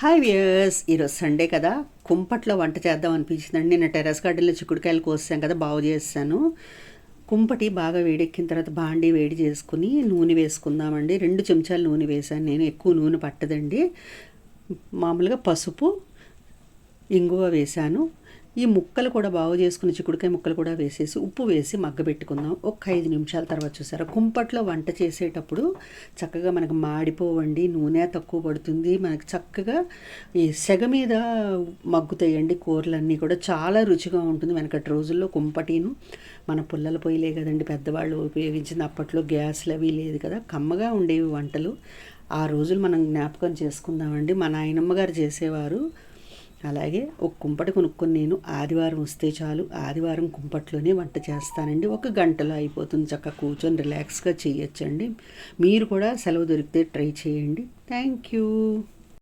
Hi viewers ఈరోజు Sunday కదా. కుంపట్లో వంట చేద్దాం అనిపించిందండి. నేను టెర్రస్ గార్డెన్లో చిక్కుడుకాయలు కోసాం కదా బాగు చేస్తాను కుంపటి బాగా వేడెక్కిన తర్వాత బాండి వేడి చేసుకుని నూనె వేసుకుందామండి. రెండు చెంచాలు నూనె వేసాను నేను. ఎక్కువ నూనె పట్టదండి. మామూలుగా పసుపు ఇంగువ వేశాను. ఈ ముక్కలు కూడా బాగు చేసుకుని చిక్కుడుకాయ ముక్కలు కూడా వేసేసి ఉప్పు వేసి మగ్గబెట్టుకుందాం ఒక ఐదు నిమిషాల తర్వాత చూసారా? కుంపట్లో వంట చేసేటప్పుడు చక్కగా మనకు మాడిపోవండి నూనె తక్కువ పడుతుంది. మనకి చక్కగా ఈ సెగ మీద మగ్గుతాయండి కూరలన్నీ కూడా. చాలా రుచిగా ఉంటుంది వెనకటి రోజుల్లో కుంపటిను. మన పుల్లల పొయ్యిలే కదండి పెద్దవాళ్ళు ఉపయోగించిన అప్పట్లో గ్యాస్లు అవి లేదు కదా. కమ్మగా ఉండేవి వంటలు. ఆ రోజులు మనం జ్ఞాపకం చేసుకుందామండి. మా నాయనమ్మ గారు చేసేవారు. అలాగే ఒక కుంపటి కొనుక్కొని నేను ఆదివారం వస్తే చాలు ఆదివారం కుంపట్లోనే వంట చేస్తానండి. ఒక గంటలో అయిపోతుంది. చక్కగా కూర్చొని రిలాక్స్గా చేయొచ్చండి. మీరు కూడా సెలవు దొరికితే ట్రై చేయండి. Thank you